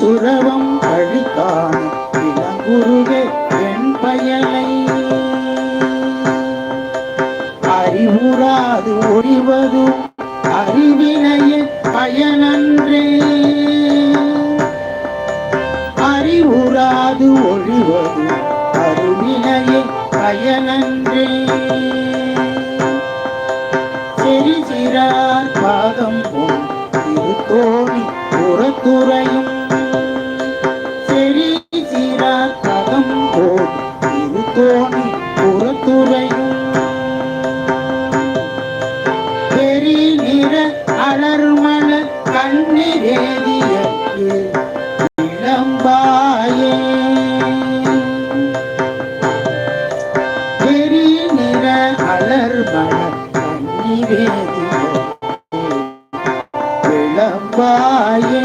சுரவம் கழித்தான் இளங்குருகே என் பயலை. அறிவுறாது ஒழிவதும் அறிவினைய பயனன்றே. அறிவுறாது ஒழிவதும் அறிவினைய பயனன்றே. செறி சிறார் பாதம் போல் திருத்தோணி புறத்துறை திருத்தோணி புறத்துறை. பெரிய நிற அலர்மல கண்ணிரேதிய இளம்பாயே. பெரி அலர்மல கண்ணிரேதியற்கு இளம்பாயே.